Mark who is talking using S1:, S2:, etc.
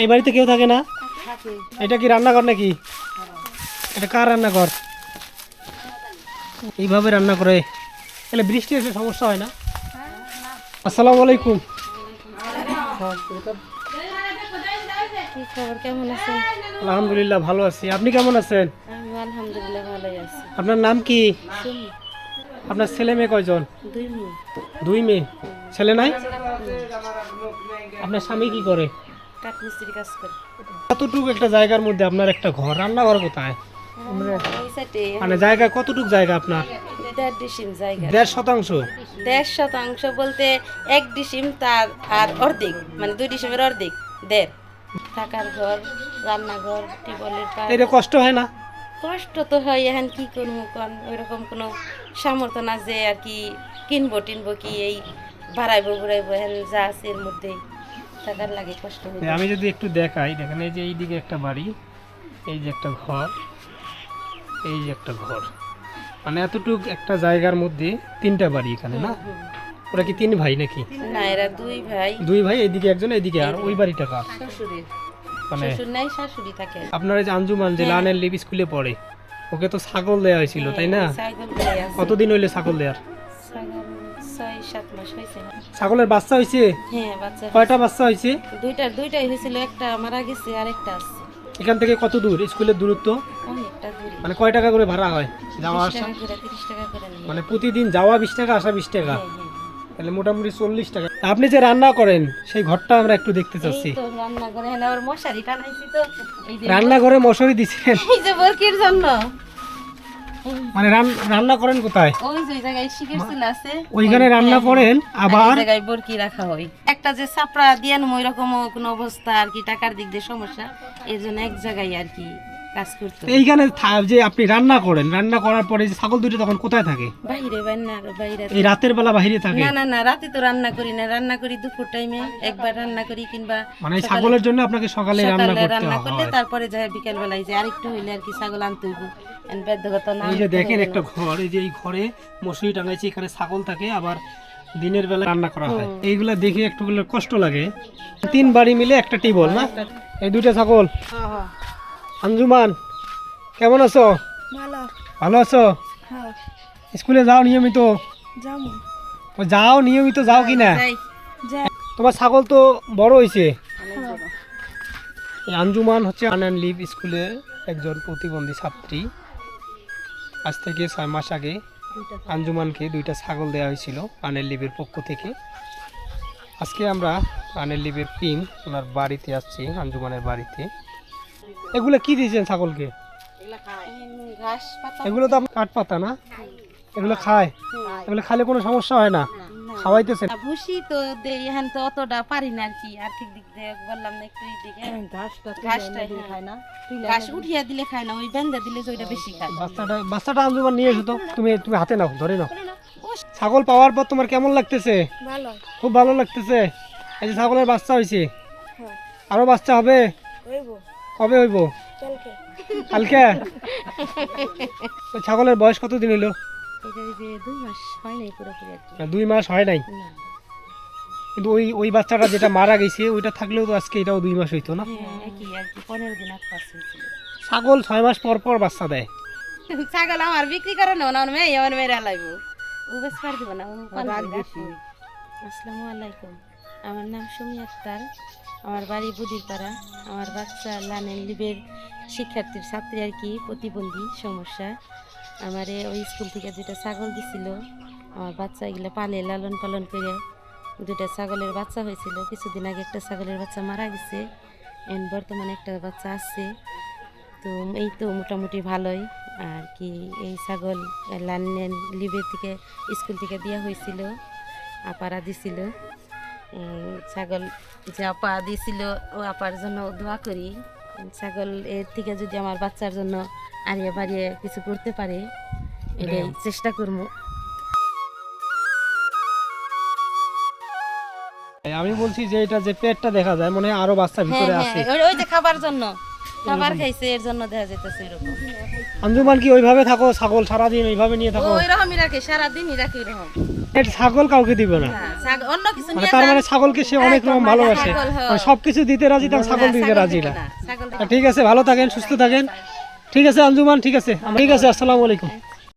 S1: এই বাড়িতে কেউ থাকে না? এটা কি রান্নাঘর নাকি? এটা কার রান্নাঘর? এইভাবে রান্না করে। তাহলে বৃষ্টি এসে সমস্যা হয় না? আসসালামু আলাইকুম। আলহামদুলিল্লাহ ভালো আছি। আপনি কেমন আছেন? আপনার নাম কি? আপনার ছেলে মেয়ে কয়জন?
S2: দুই
S1: মেয়ে। ছেলে নাই? আপনার স্বামী কি করে?
S2: কাঠ মিস্ত্রি কাজ করে।
S1: কতটুকু একটা জায়গার মধ্যে আপনার একটা ঘর? রান্নাঘর কোথায়? মানে জায়গা কতটুকু জায়গা আপনার?
S2: দেড় ডিসিম
S1: দেড় শতাংশ?
S2: দেড় শতাংশ বলতে এক ডিসিম তার আর অর্ধেক মানে দুই ডিসিমের অর্ধেক দেড়। থাকার ঘর রান্নাঘর টিউবওয়েলের পার
S1: এটা কষ্ট হয় না?
S2: কষ্ট তো হয় এখন কি করব কন? ওইরকম কোনো সামর্থ্য না যে আর কি কিনবো টিনবো কি এই বাড়াইবো ঘুরাইবো এখন যা আছে এর মধ্যেই। থাকার লাগে কষ্ট হয়ে
S1: আমি যদি একটু দেখাই দেখেন এই যে এইদিকে একটা বাড়ি এই যে একটা ঘর এই যে একটা ঘর। মানে এতটুক একটা জায়গার মধ্যে তিনটা বাড়ি এখানে না? ওরা কি তিন ভাই নাকি?
S2: না এরা দুই ভাই।
S1: দুই ভাই এইদিকে একজন এদিকে আর ওই বাড়িটা কার?
S2: শ্বশুরের।
S1: মানে
S2: শ্বশুর নাই শাশুড়ি থাকে।
S1: আপনার এই যে আঞ্জুমান যে লানের লিপ স্কুলে পড়ে ওকে তো ছাগল দেওয়া হয়েছিল তাই না?
S2: আছে।
S1: কতদিন হইলে ছাগল দেওয়ার
S2: ছাগল ছয় সাত মাস হয়েছে।
S1: ছাগলের বাচ্চা হয়েছে?
S2: হ্যাঁ বাচ্চা
S1: কয়টা বাচ্চা হয়েছে?
S2: দুইটার দুইটাই হয়েছিল একটা মারা গেছে আর একটা আছে।
S1: এখান থেকে কত দূর? স্কুলের দূরত্ব? মানে কয় টাকা করে ভাড়া হয়? যাওয়া আসা? মানে প্রতিদিন যাওয়া বিশ টাকা আসা বিশ টাকা?
S2: হ্যাঁ, হ্যাঁ।
S1: তাহলে মোটামুটি চল্লিশ টাকা। আপনি যে রান্না করেন সেই ঘরটা আমরা একটু দেখতে চাচ্ছি।
S2: এই তো রান্না করে হ্যাঁ মশারি টানাইছি তো।
S1: রান্নাঘরে মশারি দিচ্ছেন?
S2: এই যে বরকির জন্য।
S1: মানে রান্না করেন কোথায়?
S2: ওই যে জায়গায় চুল আছে।
S1: ওইখানে রান্না করেন আবার?
S2: জায়গায় বরকি রাখা হয়। একটা যে সাপড়া দিয়ে ওই রকম কোনো অবস্থা আর কি টাকার দিক দিয়ে সমস্যা। এর জন্য এক জায়গায় আর কি কাজ করতে
S1: এইখানে যে আপনি রান্না করেন রান্না করার পরে যে ছাগল দুটো তখন কোথায় থাকে?
S2: বাইরে বাইরে বাইরে
S1: এই রাতের বেলা বাহিরে থাকে?
S2: না না না রাতে তো রান্না করি না। রান্না করি দুপুর টাইমে একবার রান্না করি কিংবা
S1: মানে ছাগলের জন্য আপনাকে সকালে রান্না করতে
S2: রান্না করলে তারপরে যায় বিকেল বেলায় যে আরেকটু হইলে আর কি ছাগল আনতে হইব।
S1: এই যে দেখেন একটা ঘর এই যে এই ঘরে মশারি টাঙাইছে এখানে ছাগল থাকে আবার দিনের বেলা রান্না করা হয়। এইগুলা দেখে একটু কষ্ট লাগে। তিন বাড়ি মিলে একটা টিবল না? এই দুইটা ছাগল।
S2: হ্যাঁ হ্যাঁ।
S1: আঞ্জুমান কেমন আছো?
S2: ভালো।
S1: আছো?
S2: হ্যাঁ।
S1: স্কুলে যাও নিয়মিত। যাও নিয়মিত যাও কি না তোমার ছাগল তো বড় হয়েছে এই আঞ্জুমান হচ্ছে আনান লিভ স্কুলের একজন প্রতিবন্ধী ছাত্রী। আজ থেকে ছয় মাস আগে আঞ্জুমানকে দুইটা ছাগল দেওয়া হয়েছিল আনের লিবের পক্ষ থেকে। আজকে আমরা আনের লিবের টিম ওনার বাড়িতে আসছি আঞ্জুমানের বাড়িতে। এগুলো কি দিয়েছেন ছাগলকে? এগুলো তো কাঠ পাতা না? এগুলো খায়? এগুলো খালে কোনো সমস্যা হয় না। খাওয়াইতেছেন?
S2: ভুসি তো দেই এখন তো অতটা পারি না আর কি। আর্থিক দিক দিয়ে বললাম না একটু দিকে ঘাসটা ঘাসটা খায় না। ঘাস উঠিয়া দিলে খায় না ওই বেন্দা দিলে ওইটা বেশি খায়।
S1: বাচ্চাটা বাচ্চাটা নিয়ে এসো তো। তুমি তুমি হাতে নাও ধরে নাও। ছাগল পাওয়ার পর তোমার কেমন লাগতেছে?
S2: ভালো।
S1: খুব ভালো লাগতেছে? এই যে ছাগলের বাচ্চা হয়েছে আরও বাচ্চা হবে? কবে হইব? কালকে। ছাগলের বয়স কতদিন হইল?
S2: এটা ওই যে দুই মাস হয় নাই।
S1: কিন্তু ওই ওই বাচ্চাটা যেটা মারা গেছে ওইটা থাকলেও তো আজকে এটাও দুই মাস হইতো না?
S2: হ্যাঁ
S1: ছাগল ছয় মাস পর পর বাচ্চা দেয়।
S2: ছাগল আমার বিক্রি করে না আমার মেয়ে আমার মেয়েরা লাগবো ও বেশ পার দিব না আসসালামু আলাইকুম। আমার নাম সুমি আক্তার। আমার বাড়ি বুদিরপাড়া। আমার বাচ্চা লানেন লিবের শিক্ষার্থীর ছাত্রী আর কি প্রতিবন্ধী সমস্যা। আমারে ওই স্কুল থেকে দুটা ছাগল দিছিল। আমার বাচ্চা এগুলো পালে, লালন পালন করে দুটা ছাগলের বাচ্চা হয়েছিল। কিছুদিন আগে একটা ছাগলের বাচ্চা মারা গেছে। এন্ড বর্তমানে একটা বাচ্চা আছে। তো এই তো মোটামুটি ভালোই। আর কি এই ছাগল লান্নেন লিবের থেকে স্কুল থেকে দেওয়া হয়েছিল, আপারা দিছিল। ছাগল যে আপা দিছিল, ও আপার জন্য দোয়া করি। ছাগল এর থেকে যদি আমার বাচ্চার জন্য আরিয়ে বাড়িয়ে কিছু করতে পারে এটাই চেষ্টা করব।
S1: আমি বলছি যে এটা যে পেটটা দেখা যায় মনে হয় আরও বাচ্চা
S2: হ্যাঁ
S1: ভিতরে
S2: হ্যাঁ
S1: আছে
S2: ওই- ওই যে খাবার জন্য। খাবার খাইছে এর জন্য দেখা যাইতেছে এরকম।
S1: আঞ্জুমান কি ওইভাবে থাকো? ছাগল সারাদিন এইভাবে নিয়ে থাকো?
S2: রাখে সারাদিনই রাখে ওইরকম।
S1: এটা ছাগল কাউকে দিবে না।
S2: হ্যাঁ, অন্য কিছু
S1: মানে
S2: নিয়ে
S1: তার। মানে ছাগলকে সে অনেক রকম ভালোবাসে।
S2: ছাগল, হ্যাঁ।
S1: মানে সবকিছু দিতে রাজি তার ছাগল
S2: না,
S1: দিতে রাজি না।
S2: না,
S1: ঠিক আছে ভালো থাকেন সুস্থ থাকেন। ঠিক আছে আঞ্জুমান ঠিক আছে। ঠিক আছে আসসালামু আলাইকুম।